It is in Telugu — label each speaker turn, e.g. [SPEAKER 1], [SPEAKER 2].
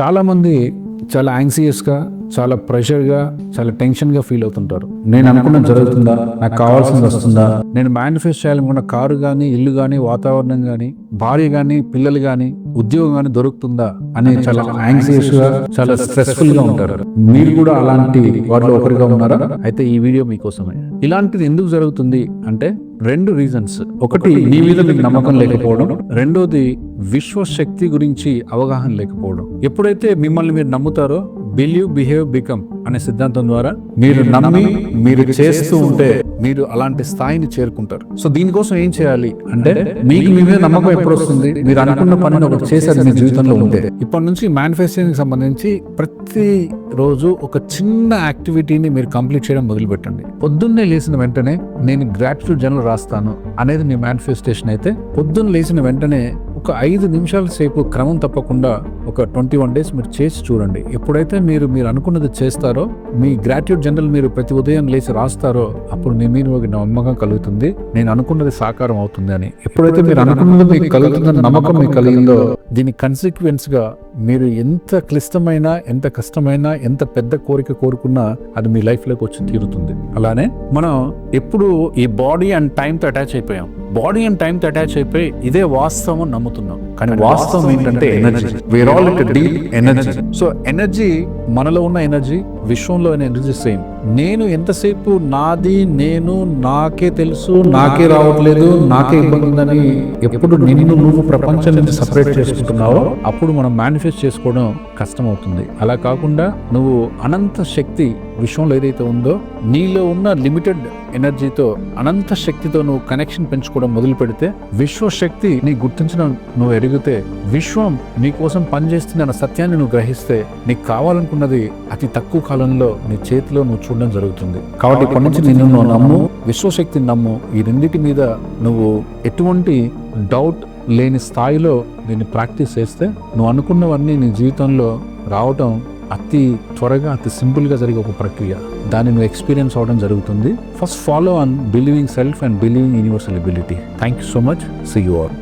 [SPEAKER 1] చాలామంది చాలా యాంగ్సియస్గా చాలా ప్రెషర్గా చాలా టెన్షన్గా ఫీల్ అవుతుంటారు. నేను అనుకున్నది జరుగుతుందా? నాకు కావాల్సింది వస్తుందా? నేను మేనిఫెస్ట్ చేయాలనుకున్న కారు కానీ ఇల్లు కానీ వాతావరణం కానీ భార్య కానీ పిల్లలు కానీ ఉద్యోగం కానీ దొరుకుతుందా అని చాలా యాంగ్జియస్గా చాలా స్ట్రెస్ఫుల్గా ఉంటారు. మీరు కూడా అలాంటి వాటిలో ఒకరిగా ఉన్నారా? అయితే ఈ వీడియో మీకోసమే. ఇలాంటిది ఎందుకు జరుగుతుంది అంటే రెండు రీజన్స్ ఒకటి నీ మీద మీకు నమ్మకం లేకపోవడం. రెండోది విశ్వశక్తి గురించి అవగాహన లేకపోవడం. ఎప్పుడైతే మిమ్మల్ని మీరు నమ్ముతారో బిలీవ్ బిహేవ్ బికమ్ అనే సిద్ధాంతం ద్వారా మీరు నమ్మి మీరు చేస్తూ ఉంటే మీరు అలాంటి స్థాయిని చేరుకుంటారు. సో దీనికోసం ఏం చేయాలి? అంటే మీకు మీ మీద నమ్మకం ఎప్పుడు వస్తుంది మీరు అనుకున్న పనిని ఒకటి చేసేది మీ జీవితంలో ఉంటే. ఇప్పటి నుంచి మేనిఫెస్టింగ్ సంబంధించి ప్రతి రోజు ఒక చిన్న యాక్టివిటీని మీరు కంప్లీట్ చేయడం మొదలు పెట్టండి పొద్దున్నే లేచిన వెంటనే నేను గ్రాటిట్యూడ్ జనరల్ రాస్తాను అనేది మీ మేనిఫెస్టేషన్ అయితే పొద్దున్న లేచిన వెంటనే ఒక ఐదు నిమిషాల సేపు క్రమం తప్పకుండా ఒక ట్వంటీ వన్ డేస్ మీరు చేసి చూడండి. ఎప్పుడైతే మీరు మీరు అనుకున్నది చేస్తారో మీ గ్రాట్యూడ్ జనరల్ మీరు ప్రతి ఉదయం లేచి రాస్తారో అప్పుడు మీ మీద ఒక నమ్మకం కలుగుతుంది. నేను అనుకున్నది సాకారం అవుతుంది అని. ఎప్పుడైతే మీరు అనుకున్నది మీకు కలుగుతుందని నమ్మకం మీకు కలిగిందో దీని కన్సిక్వెన్స్గా మీరు ఎంత క్లిష్టమైన ఎంత కష్టమైన ఎంత పెద్ద కోరిక కోరుకున్నా అది మీ లైఫ్లోకి వచ్చి తీరుతుంది. అలానే మనం ఎప్పుడు ఈ బాడీ అండ్ టైంతో అటాచ్ అయిపోయాం. బాడీ అండ్ టైంతో అటాచ్ అయిపోయి ఇదే వాస్తవం అని నమ్ముతున్నాం. కానీ వాస్తవం ఏంటంటే energy all it deep energy so energy మనలో ఉన్న ఎనర్జీ విశ్వంలో ఎనర్జీ సేమ్ నేను ఎంతసేపు నాది నేను నాకే తెలుసు నాకే రావట్లేదు నాకే ఇబ్బంది ఉందని ఎప్పుడు నిన్ను నువ్వు ప్రపంచం నుంచి సపరేట్ చేసుకుంటున్నావో అప్పుడు మనం మేనిఫెస్ట్ చేసుకోవడం కష్టం అవుతుంది అలా కాకుండా నువ్వు అనంత శక్తి విశ్వంలో ఏదైతే ఉందో నీలో ఉన్న లిమిటెడ్ ఎనర్జీతో అనంత శక్తితో నువ్వు కనెక్షన్ పెంచుకోవడం మొదలు పెడితే విశ్వశక్తి నీ గుర్తించడం నువ్వు ఎరిగితే విశ్వం నీ కోసం పనిచేస్తుంది అన్న సత్యాన్ని నువ్వు గ్రహిస్తే నీకు కావాలనుకున్నది అతి తక్కువ కాలంలో నీ చేతిలో నువ్వు చూడడం జరుగుతుంది. కాబట్టి ఇప్పటి నుంచి నిన్ను నువ్వు నమ్ము విశ్వశక్తిని నమ్ము. ఈ రెండింటి మీద నువ్వు ఎటువంటి డౌట్ లేని స్థాయిలో దీన్ని ప్రాక్టీస్ చేస్తే నువ్వు అనుకున్నవన్నీ నీ జీవితంలో రావటం అతి త్వరగా అతి సింపుల్గా జరిగే ఒక ప్రక్రియ. దాన్ని నువ్వు ఎక్స్పీరియన్స్ అవడం జరుగుతుంది. First follow on believing self and believing universal ability thank you so much see you all